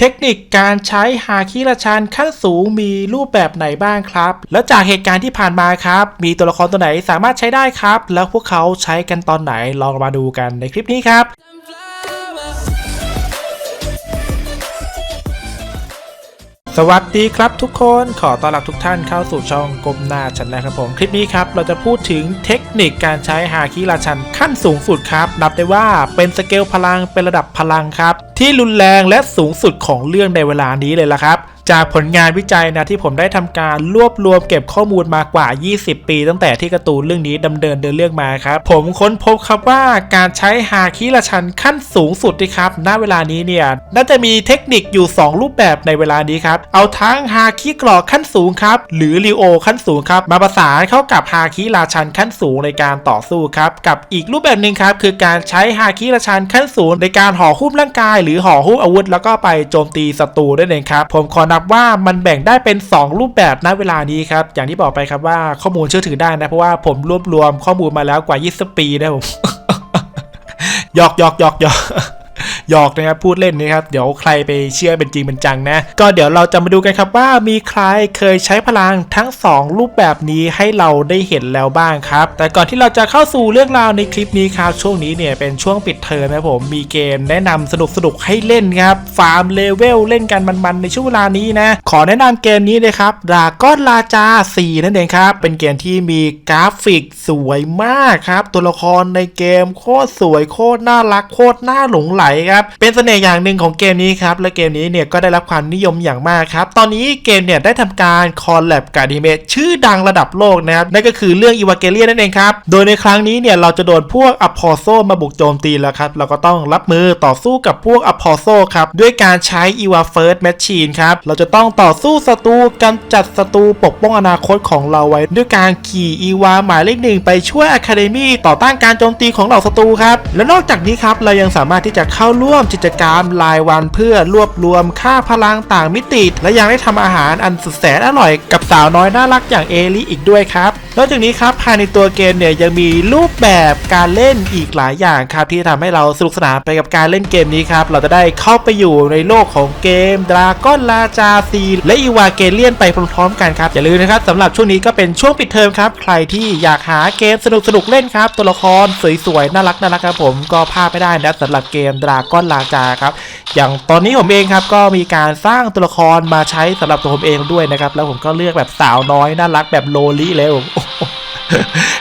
เทคนิคการใช้ฮาคิราชันขั้นสูงมีรูปแบบไหนบ้างครับ แล้วจากเหตุการณ์ที่ผ่านมาครับ มีตัวละครตัวไหนสามารถใช้ได้ครับ แล้วพวกเขาใช้กันตอนไหนลองมาดูกันในคลิปนี้ครับสวัสดีครับทุกคนขอต้อนรับทุกท่านเข้าสู่ช่องกลมหน้าชันแรกครับผมคลิปนี้ครับเราจะพูดถึงเทคนิคการใช้ฮาคิราชันขั้นสูงสุดครับ นับได้ว่าเป็นสเกลพลังเป็นระดับพลังครับ ที่รุนแรงและสูงสุดของเรื่องในเวลานี้เลยละครับ จากผลงานวิจัยนะที่ผมได้ทำการรวบรวมเก็บข้อมูลมากว่า 20 ปี ตั้งแต่ที่การ์ตูนเรื่องนี้ดำเนินเดินเรื่องมาครับ ผมค้นพบครับว่าการใช้ฮาคิราชันขั้นสูงสุดนะครับณเวลานี้เนี่ยน่าจะมีเทคนิคอยู่ 2 รูปแบบในเวลานี้ครับ เอาทั้งฮาคิกรอกขั้นสูงครับหรือริโอขั้นสูงครับมาประสานเข้ากับฮาคิราชันขั้นสูงในการต่อสู้ครับกับอีกรูปแบบหนึ่งครับคือการใช้ฮาคิราชันขั้นสูงในการห่อหุ้มร่างกายหรือห่อหุ้มอาวุธ แล้วก็ไปโจมตีศัตรูได้เลยครับ ผมขอนับว่ามันแบ่งได้เป็น 2 รูปแบบณเวลานี้ครับ อย่างที่บอกไปครับว่าข้อมูลเชื่อถือได้นะ เพราะว่าผมรวบรวมข้อมูลมาแล้วกว่า 20 ปีนะผมหยอกหยอกหยอกหยอก หยอกนะครับพูดเล่นนะครับเดี๋ยวใครไปเชื่อเป็นจริงเป็นจังนะ ก็เดี๋ยวเราจะมาดูกันครับว่ามีใครเคยใช้พลังทั้ง 2 รูปแบบนี้ให้เราได้เห็นแล้วบ้างครับ แต่ก่อนที่เราจะเข้าสู่เรื่องราวในคลิปนี้ครับช่วงนี้เนี่ยเป็นช่วงปิดเทอมนะผมมีเกมแนะนำสนุกสนุกๆให้เล่นครับฟาร์มเลเวลเล่นกันมันๆในช่วงเวลานี้นะ ขอแนะนำเกมนี้เลยครับดราก้อนลาจา 4 นั่นเองครับ เป็นเกมที่มีกราฟิกสวยมากครับ ตัวละครในเกมโคตรสวยโคตรน่ารักโคตรน่าหลงไหลครับ เป็นเสน่ห์อย่างหนึ่งของเกมนี้ครับ และเกมนี้เนี่ยก็ได้รับความนิยมอย่างมากครับ ตอนนี้เกมเนี่ยได้ทำการคอลแลบกับอนิเมะชื่อดังระดับโลกนะครับ นั่นก็คือเรื่องอีวาเกเลียนั่นเองครับ โดยในครั้งนี้เนี่ยเราจะโดนพวกอพอโซมาบุกโจมตีแล้วครับ เราก็ต้องรับมือต่อสู้กับพวกอพอโซครับ ด้วยการใช้อีวาเฟิร์สแมชชีนครับ เราจะต้องต่อสู้ศัตรูกำจัดศัตรูปกป้องอนาคตของเราไว้ ด้วยการขี่อีวาหมายเลขหนึ่งไปช่วยอะคาเดมี่ต่อต้านการโจมตีของเหล่าศัตรูครับ และนอกจากนี้ครับเรายังสามารถที่จะเข้าร่วมกิจกรรมรายวันเพื่อรวบรวมค่าพลังต่างมิติ และยังได้ทำอาหารอันสุดแสนอร่อยกับสาวน้อยน่ารักอย่างเอลิอีกด้วยครับนอกจากนี้ครับภายในตัวเกมเนี่ยยังมีรูปแบบการเล่นอีกหลายอย่างครับที่ทำให้เราสนุกสนานไปกับการเล่นเกมนี้ครับเราจะได้เข้าไปอยู่ในโลกของเกมดราก้อนลาจาซีและอีวาเกเลียนไปพร้อมๆกันครับอย่าลืมนะครับสำหรับช่วงนี้ก็เป็นช่วงปิดเทอมครับ ใครที่อยากหาเกมสนุกๆเล่นครับ ตัวละครสวยๆน่ารักน่ารักครับผมก็พลาดไม่ได้นะสำหรับเกมดราก้อนลาจาครับ อย่างตอนนี้ผมเองครับก็มีการสร้างตัวละครมาใช้สำหรับตัวผมเองด้วยนะครับ แล้วผมก็เลือกแบบสาวน้อยน่ารักแบบโลลี่เลยผม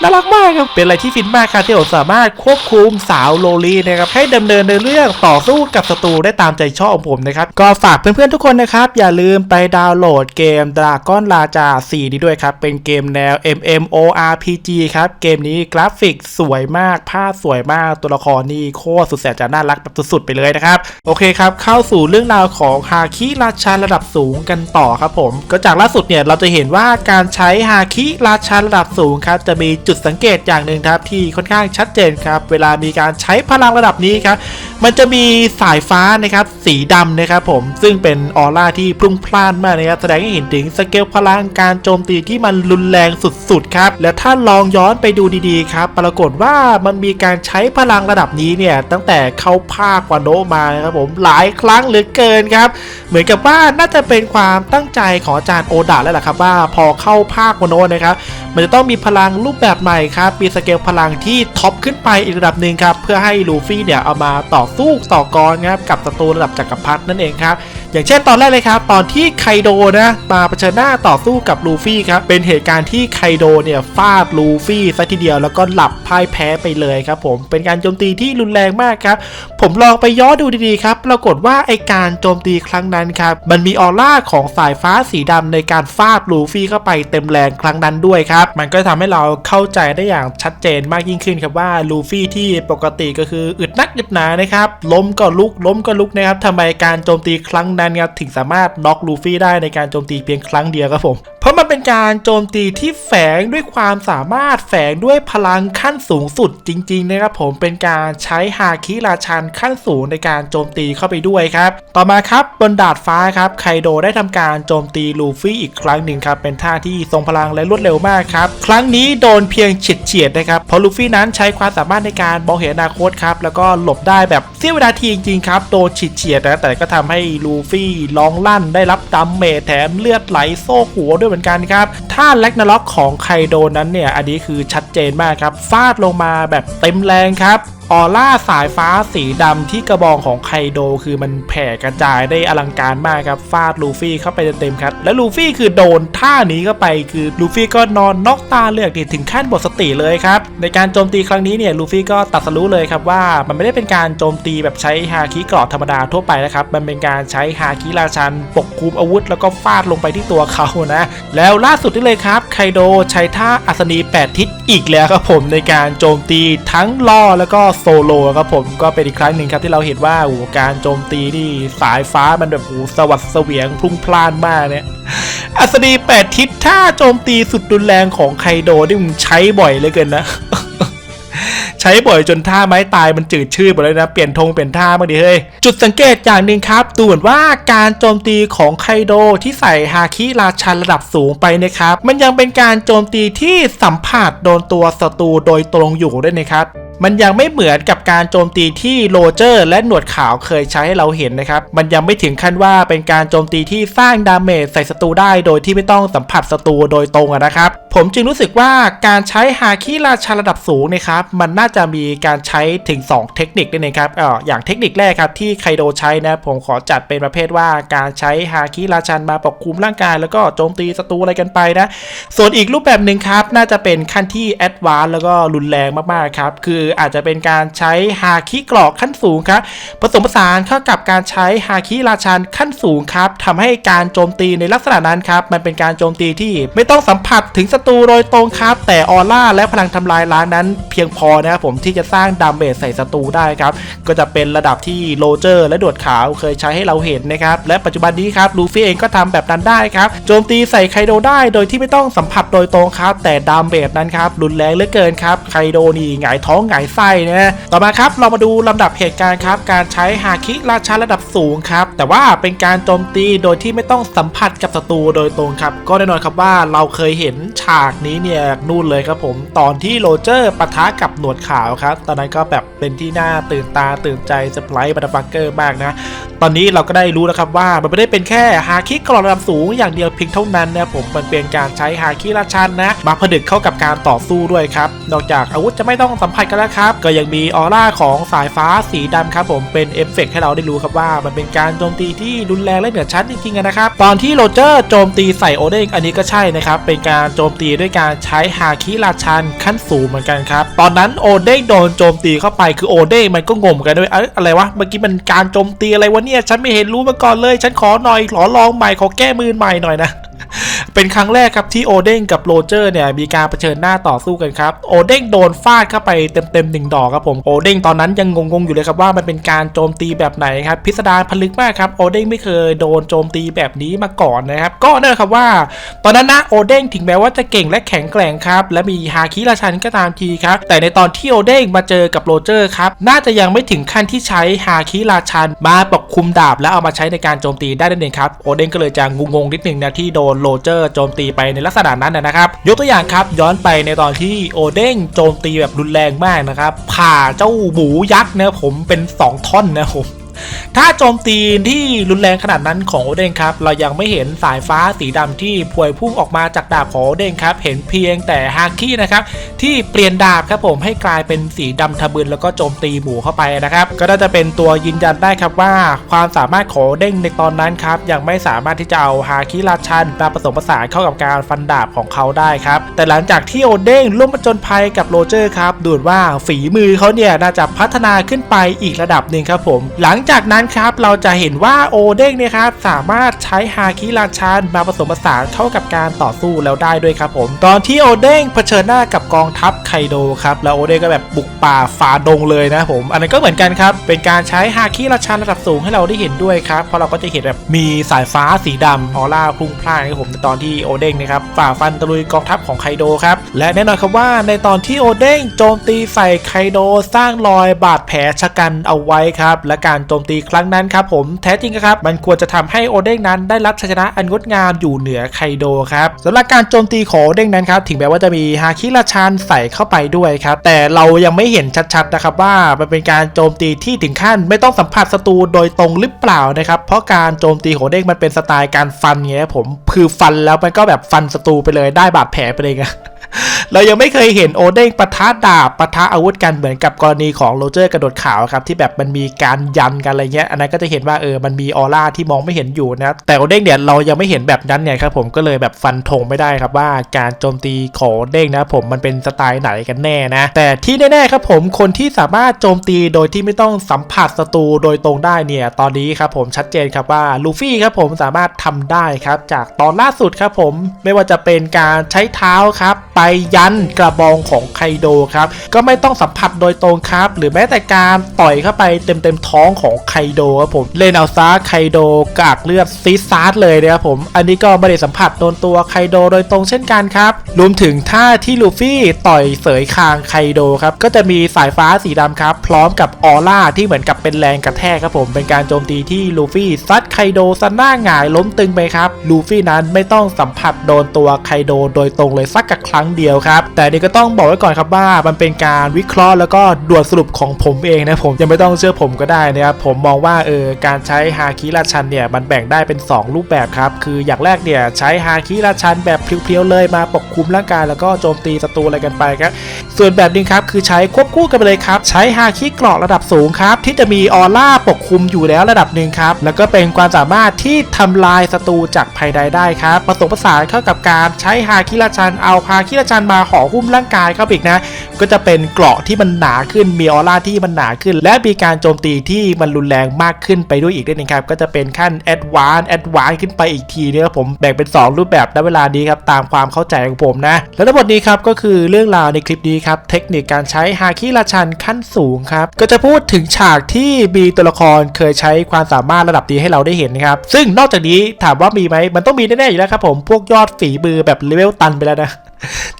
น่ารักมากครับ เป็นอะไรที่ฟินมากครับที่ผมสามารถควบคุมสาวโลลีนะครับให้ดำเนินในเรื่องต่อสู้กับศัตรูได้ตามใจชอบของผมนะครับ ก็ฝากเพื่อนๆทุกคนนะครับ อย่าลืมไปดาวน์โหลดเกม Dragon Raja 4นี้ด้วยครับ เป็นเกมแนว MMORPG ครับ เกมนี้กราฟิกสวยมาก ภาพสวยมาก ตัวละครนี่โคตรสุดแสนจะน่ารักแบบสุดๆไปเลยนะครับ โอเคครับ เข้าสู่เรื่องราวของฮาคิราชาระดับสูงกันต่อครับผม ก็จากล่าสุดเนี่ยเราจะเห็นว่าการใช้ฮาคิราชาระดับสูงครับจะมีจุดสังเกตอย่างหนึ่งครับที่ค่อนข้างชัดเจนครับเวลามีการใช้พลังระดับนี้ครับมันจะมีสายฟ้านะครับสีดำนะครับผมซึ่งเป็นออร่าที่พรุ่งพล่านมากนะครับแสดงให้เห็นถึงสเกลพลังการโจมตีที่มันรุนแรงสุดๆครับและถ้าลองย้อนไปดูดีๆครับปรากฏว่ามันมีการใช้พลังระดับนี้เนี่ยตั้งแต่เข้าภาควานโนมานะครับผมหลายครั้งเหลือเกินครับเหมือนกับว่าน่าจะเป็นความตั้งใจของอาจารย์โอดะแล้วล่ะครับว่าพอเข้าภาควานโนนะครับมันจะต้องมีพลังรูปแบบใหม่ครับมีสเกลพลังที่ท็อปขึ้นไปอีกระดับหนึ่งครับเพื่อให้ลูฟี่เนี่ยเอามาต่อสู้ต่อกรครับกับศัตรูระดับจักรพรรดินั่นเองครับ อย่างเช่นตอนแรกเลยครับ ตอนที่ไคโดนะมาเผชิญหน้าต่อสู้กับลูฟี่ครับ เป็นเหตุการณ์ที่ไคโดเนี่ยฟาดลูฟี่ซะทีเดียวแล้วก็หลับพ่ายแพ้ไปเลยครับผมเป็นการโจมตีที่รุนแรงมากครับ ผมลองไปย้อนดูดีๆครับ ปรากฏว่าไอการโจมตีครั้งนั้นครับ มันมีออร่าของสายฟ้าสีดำในการฟาดลูฟี่เข้าไปเต็มแรงครั้งนั้นด้วยครับ มันก็ทำให้เราเข้าใจได้อย่างชัดเจนมากยิ่งขึ้นครับว่าลูฟี่ที่ปกติก็คืออึดนักอึดหนานะครับล้มก็ลุกล้มก็ลุกนะครับทำไมการโจมตีครั้งนั้นครับถึงสามารถน็อกลูฟี่ได้ในการโจมตีเพียงครั้งเดียวครับผมเพราะมันเป็นการโจมตีที่แฝงด้วยความสามารถแฝงด้วยพลังขั้นสูงสุดจริง ๆ นะครับผมเป็นการใช้ฮาคิราชันขั้นสูงในการโจมตีเข้าไปด้วยครับ ต่อมาครับบนดาดฟ้าครับไคโดได้ทำการโจมตีลูฟี่อีกครั้งหนึ่งครับเป็นท่าที่ทรงพลังและรวดเร็วมากครับ ครั้งนี้โดนเพียงเฉียดเฉียดๆนะครับเพราะลูฟี่นั้นใช้ความสามารถในการมองเห็นอนาคตครับแล้วก็หลบได้แบบเสี้ยววินาทีจริงๆครับโดนเฉียดเฉียดนะแต่ก็ทำให้ลูฟี่ร้องลั่นได้รับดัมเมจแถมเลือดไหลโซกหัวด้วยเหมือนกันครับท่าแล็กนาล็อกของไคโดนั้นเนี่ยอันนี้คือชัดเจนมากครับฟาดลงมาแบบเต็มแรงครับ ออร่าสายฟ้าสีดำที่กระบองของไคโดคือมันแผ่กระจายได้อลังการมากครับฟาดลูฟี่เข้าไปเต็มๆครับ และลูฟี่คือโดนท่านี้เข้าไปคือลูฟี่ก็นอนน็อกตาเลือกถึงขั้นหมดสติเลยครับในการโจมตีครั้งนี้เนี่ยลูฟี่ก็ตัดสรู้เลยครับว่ามันไม่ได้เป็นการโจมตีแบบใช้ฮาคิกรอดธรรมดาทั่วไปนะครับมันเป็นการใช้ฮาคิราชัน ปกคลุมอาวุธ แล้วก็ฟาดลงไปที่ตัวเขานะแล้วล่าสุดนี่เลยครับไคโดใช้ท่าอัศนี 8 ทิศอีกแล้วครับผมในการโจมตีทั้งล่อแล้วก็โซโลครับผมก็เป็นอีกครั้งหนึ่งครับที่เราเห็นว่าโอ้การโจมตีนี่สายฟ้ามันแบบโอ้สวัสดเสวียงพลุ่งพล่านมากเนี่ยอัศนี8ทิศท่าโจมตีสุดรุนแรงของไคโดนี่มึงใช้บ่อยเลยเกินนะ ใช้บ่อยจนท่าไม้ตายมันจืดชืดหมดเลยนะ เปลี่ยนธงเปลี่ยนท่าบ้างดิเฮ้ย จุดสังเกตอย่างหนึ่งครับดูเหมือนว่าการโจมตีของไคโดที่ใส่ฮาคิราชันระดับสูงไปนะครับ มันยังเป็นการโจมตีที่สัมผัสโดนตัวศัตรูโดยตรงอยู่ด้วยนะครับ มันยังไม่เหมือนกับการโจมตีที่โรเจอร์ และหนวดขาวเคยใช้ให้เราเห็นนะครับ มันยังไม่ถึงขั้นว่าเป็นการโจมตีที่สร้างดาเมจใส่ศัตรูได้โดยที่ไม่ต้องสัมผัสศัตรูโดยตรงอะนะครับ ผมจึงรู้สึกว่าการใช้ฮาคิราชันระดับสูงนะครับมันน่าจะมีการใช้ถึง 2 เทคนิคด้วยนะครับอออย่างเทคนิคแรกครับที่ไคโดใช้นะผมขอจัดเป็นประเภทว่าการใช้ฮาคิราชันมาปกคลุมร่างกาย แล้วก็โจมตีศัตรูอะไรกันไปนะส่วนอีกรูปแบบหนึ่งครับน่าจะเป็นขั้นที่แอดวานซ์แล้วก็รุนแรงมากๆครับคืออาจจะเป็นการใช้ฮาคิกรอกขั้นสูงครับผสมผสานเข้ากับการใช้ฮาคิราชันขั้นสูงครับทำให้การโจมตีในลักษณะนั้นครับมันเป็นการโจมตีที่ไม่ต้องสัมผัสถึงศัตรูโดยตรงครับ แต่ออร่าและพลังทำลายล้างนั้น เพียงพอนะครับผมที่จะสร้างดาเมจใส่ศัตรูได้ครับก็จะเป็นระดับที่โรเจอร์ และดวดขาวเคยใช้ให้เราเห็นนะครับและปัจจุบันนี้ครับลูฟี่เองก็ทำแบบนั้นได้ครับโจมตีใส่ไคโดได้โดยที่ไม่ต้องสัมผัสโดยตรงครับแต่ดาเมจนั้นครับรุนแรงเหลือเกินครับไคโดนี่หงายท้องหงายไส้นะ ต่อมาครับเรามาดูลำดับเหตุการณ์ครับ การใช้ฮาคิราชาระดับสูงครับ แต่ว่าเป็นการโจมตีโดยที่ไม่ต้องสัมผัสกับศัตรูโดยตรงครับ ก็แน่นอนครับว่าเราเคยเห็นฉากนี้เนี่ยนู่นเลยครับผม ตอนที่โรเจอร์ปะทะกับหนวดขาวครับ ตอนนั้นก็แบบเป็นที่น่าตื่นตาตื่นใจสปไลท์บัตฟักเกอร์มากนะ ตอนนี้เราก็ได้รู้แล้วครับว่ามันไม่ได้เป็นแค่ฮาคิกรอระดับสูงอย่างเดียวเพียงเท่านั้นนะผมมันเป็นการใช้ฮาคิราชันนะ มาผนึกเข้ากับการต่อสู้ด้วยครับนอกจากอาวุธจะไม่ต้องสัมผัสกันแล้วครับก็ยังมีออร่าของสายฟ้าสีดำครับผมเป็นเอฟเฟกต์ให้เราได้รู้ครับว่า มันเป็นการโจมตีที่รุนแรงและเหนือชั้นจริงๆนะครับตอนที่โรเจอร์โจมตีใส่โอเด้งอันนี้ก็ใช่นะครับเป็นการโจมตีด้วยการใช้ฮาคิราชันขั้นสูงเหมือนกันครับตอนนั้นโอเด้งโดนโจมตีเข้าไปคือโอเด้งมันก็งงกันด้วยอะไรวะเมื่อกี้มันการโจมตีอะไรวะเนี่ยฉันไม่เห็นรู้มาก่อนเลย ฉันขอหน่อยขอลองใหม่ขอแก้มือใหม่หน่อยนะ เป็นครั้งแรกครับที่โอเด้งกับโรเจอร์เนี่ยมีการเผชิญหน้าต่อสู้กันครับโอเด้งโดนฟาดเข้าไปเต็มๆหนึ่งดอกครับผมโอเด้งตอนนั้นยังงงๆอยู่เลยครับว่ามันเป็นการโจมตีแบบไหนครับพิสดารพลึกมากครับโอเด้งไม่เคยโดนโจมตีแบบนี้มาก่อนนะครับก็นั่นครับว่า ตอนนั้นนะโอเด้งถึงแม้ว่าจะเก่งและแข็งแกร่งครับและมีฮาคิราชันก็ตามทีครับแต่ในตอนที่โอเด้งมาเจอกับโรเจอร์ครับน่าจะยังไม่ถึงขั้นที่ใช้ฮาคิราชันมาปกคุมดาบ แล้วเอามาใช้ในการโจมตีได้นั่นเองครับโอเด้งก็เลยจะงงๆนิดหนึงนะที่โดนโรเจอร์โจมตีไปในลักษณะนั้นนะนะครับ ยกตัวอย่างครับย้อนไปในตอนที่โอเด้งโจมตีแบบรุนแรงมากนะครับผ่าเจ้าหมูยักษ์นะผมเป็น 2 ท่อนนะผม ถ้าโจมตีที่รุนแรงขนาดนั้นของโอเด้งครับ เรายังไม่เห็นสายฟ้าสีดำที่พวยพุ่งออกมาจากดาบของโอเด้งครับ เห็นเพียงแต่ฮาคินะครับ ที่เปลี่ยนดาบครับผมให้กลายเป็นสีดำทะบึนแล้วก็โจมตีหมู่เข้าไปนะครับ ก็น่าจะเป็นตัวยืนยันได้ครับว่า ความสามารถของโอเด้งในตอนนั้นครับ ยังไม่สามารถที่จะเอาฮาคิราชันมาผสมผสานเข้ากับการฟันดาบของเขาได้ครับ แต่หลังจากที่โอเด้งร่วมผจญภัยกับโรเจอร์ครับดูเหมือนว่าฝีมือเขาเนี่ยน่าจะพัฒนาขึ้นไปอีกระดับหนึ่งครับผม หลังจากจากนั้นครับเราจะเห็นว่าโอเด้งเนี่ยครับสามารถใช้ฮาคิราชันมาผสมผสานเข้ากับการต่อสู้แล้วได้ด้วยครับผม ตอนที่โอเด้งเผชิญหน้ากับกองทัพไคโดครับแล้วโอเด้งก็แบบบุกป่าฝ่าดงเลยนะผม อันนั้นก็เหมือนกันครับ เป็นการใช้ฮาคิราชันระดับสูงให้เราได้เห็นด้วยครับเพราะเราก็จะเห็นแบบมีสายฟ้าสีดำออร่าพุ่งพล่านครับผมในตอนที่โอเด้งนะครับฝ่าฟันตะลุยกองทัพของไคโดครับและแน่นอนครับว่าในตอนที่โอเด้งโจมตีใส่ไคโดสร้างรอยบาดแผลชะกันเอาไว้ครับและการโจมตีครั้งนั้นครับผมแท้จริงครับมันควรจะทำให้โอเด้งนั้นได้รับชัยชนะอันงดงามอยู่เหนือไคโดครับสำหรับการโจมตีของโอเด้งนั้นครับถึงแม้ว่าจะมีฮาคิราชันใส่เข้าไปด้วยครับแต่เรายังไม่เห็นชัดๆนะครับว่ามันเป็นการโจมตีที่ถึงขั้น ไม่ต้องสัมผัสศัตรูโดยตรงหรือเปล่านะครับเพราะการโจมตีของโอเด้งมันเป็นสไตล์การฟันไงครับผมคือฟันแล้วมันก็แบบฟันศัตรูไปเลยได้บาดแผลไปเลยไง เรายังไม่เคยเห็นโอเด้งปะทะดาบปะทะอาวุธกันเหมือนกับกรณีของโรเจอร์กระโดดขาวครับที่แบบมันมีการยันกันอะไรเงี้ยอันนั้นก็จะเห็นว่าเออมันมีออร่าที่มองไม่เห็นอยู่นะแต่โอเด้งเนี่ยเรายังไม่เห็นแบบนั้นเนี่ยครับผมก็เลยแบบฟันธงไม่ได้ครับว่าการโจมตีของเด้งนะผมมันเป็นสไตล์ไหนกันแน่นะ แต่ที่แน่ๆครับผมคนที่สามารถโจมตีโดยที่ไม่ต้องสัมผัสศัตรูโดยตรงได้เนี่ยตอนนี้ครับผมชัดเจนครับว่าลูฟี่ครับผมสามารถทำได้ครับจากตอนล่าสุดครับผมไม่ว่าจะเป็นการใช้เท้าครับไปยันกระบองของไคโดครับก็ไม่ต้องสัมผัสโดยตรงครับ หรือแม้แต่การต่อยเข้าไปเต็มเต็มท้องของไคโดครับผมเลนเอาซาไคโดกากเลือดซีซาร์ดเลยนะครับผมอันนี้ก็ไม่ได้สัมผัสโดนตัวไคโดโดยตรงเช่นกันครับรวมถึงท่าที่ลูฟี่ต่อยเสยคางไคโดครับก็จะมีสายฟ้าสีดำครับ พร้อมกับออร่าที่เหมือนกับเป็นแรงกระแทกครับผมเป็นการโจมตีที่ลูฟี่ซัดไคโดซันหน้าหงายล้มตึงไปครับลูฟี่นั้นไม่ต้องสัมผัสโดนตัวไคโดโดยตรงเลยสักกับครั้งเดียวครับแต่นี่ก็ต้องบอกไว้ก่อนครับว่ามันเป็นการวิเคราะห์แล้วก็ด่วนสรุปของผมเองนะผมยังไม่ต้องเชื่อผมก็ได้นะครับผมมองว่าเออการใช้ฮาคิราชันเนี่ยมันแบ่งได้เป็น 2 รูปแบบครับคืออย่างแรกเนี่ยใช้ฮาคิราชันแบบเพียวๆเลยมาปกคลุมร่างกายแล้วก็โจมตีศัตรูอะไรกันไปครับส่วนแบบนึงครับคือใช้ควบคู่กันไปเลยครับใช้ฮาคิเกราะระดับสูงครับที่จะมีออร่าปกคลุมอยู่แล้วระดับหนึ่งครับแล้วก็เป็นความสามารถที่ทำลายศัตรูจากภายในได้ครับผสมผสานเข้ากับการใช้ฮาคิราชันเอาฮาคิราชันมาห่อหุ้มร่างกายเข้าไปอีกนะ ก็จะเป็นเกราะที่มันหนาขึ้นมีออร่าที่มันหนาขึ้น และมีการโจมตีที่มันรุนแรงมากขึ้นไปด้วยอีกด้วยนะครับก็จะเป็นขั้นแอดวานแอดวานขึ้นไปอีกทีนี่ครับผมแบ่งเป็น 2 รูปแบบณเวลานี้ครับตามความเข้าใจของผมนะ และทั้งหมดนี้ครับก็คือเรื่องราวในคลิปนี้ครับเทคนิคการใช้ฮาคิราชันขั้นสูงครับก็จะพูดถึงฉากที่มีตัวละครเคยใช้ความสามารถระดับนี้ให้เราได้เห็นนะครับซึ่งนอกจากนี้ถามว่ามีไหมมันต้องมีแน่ๆอยู่แล้วครับผมพวกยอดฝีมือแบบเลเวลตันไปแล้วนะ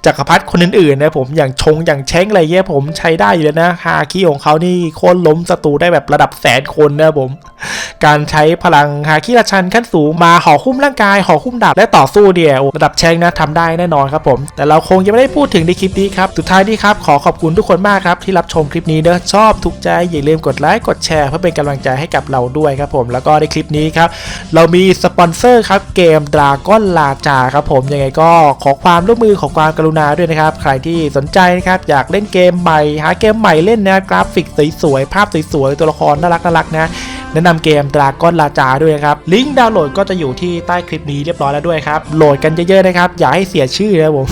จักรพรรดิคนอื่นๆนะผมอย่างชงอย่างเช้งอะไรเงี้ยผมใช้ได้อยู่แล้วนะฮาคิของเขานี่โค่นล้มศัตรูได้แบบระดับแสนคนนะผม การใช้พลังฮาคิราชันขั้นสูงมาห่อหุ้มร่างกายห่อหุ้มดาบและต่อสู้เดียระดับแชงนะทำได้แน่นอนครับผม แต่เราคงยังไม่ได้พูดถึงในคลิปนี้ครับสุดท้ายนี้ครับขอขอบคุณทุกคนมากครับที่รับชมคลิปนี้เด้อชอบถูกใจอย่าลืมกดไลค์กดแชร์เพื่อเป็นกำลังใจให้กับเราด้วยครับผมแล้วก็ในคลิปนี้ครับเรามีสปอนเซอร์ครับเกมดราก้อนลาจาครับผมยังไงก็ขอความร่วมมือขอความกรุณาด้วยนะครับใครที่สนใจนะครับอยากเล่นเกมใหม่หาเกมใหม่เล่นนะกราฟิกสวยๆภาพสวยๆตัวละครน่ารักน่ารักๆนะ แนะนำเกมดราก้อนลาจาด้วยครับ ลิงก์ดาวน์โหลดก็จะอยู่ที่ใต้คลิปนี้เรียบร้อยแล้วด้วยครับ โหลดกันเยอะๆนะครับ อย่าให้เสียชื่อนะผม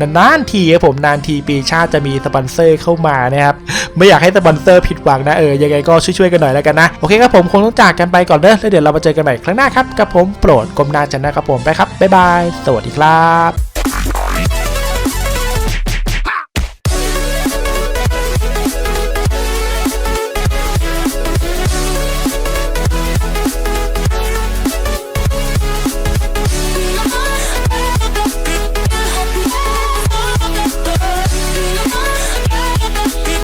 นานๆทีครับผมนานทีปีชาติจะมีสปอนเซอร์เข้ามานะครับ ไม่อยากให้สปอนเซอร์ผิดหวังนะเออยังไงก็ช่วยๆกันหน่อยแล้วกันนะ โอเคครับผมคงต้องจากกันไปก่อนเด้อแล้วเดี๋ยวเรามาเจอกันใหม่ครั้งหน้าครับกับผมโปรดกรมนาจันนะครับผมไปครับบ๊ายบาย สวัสดีครับ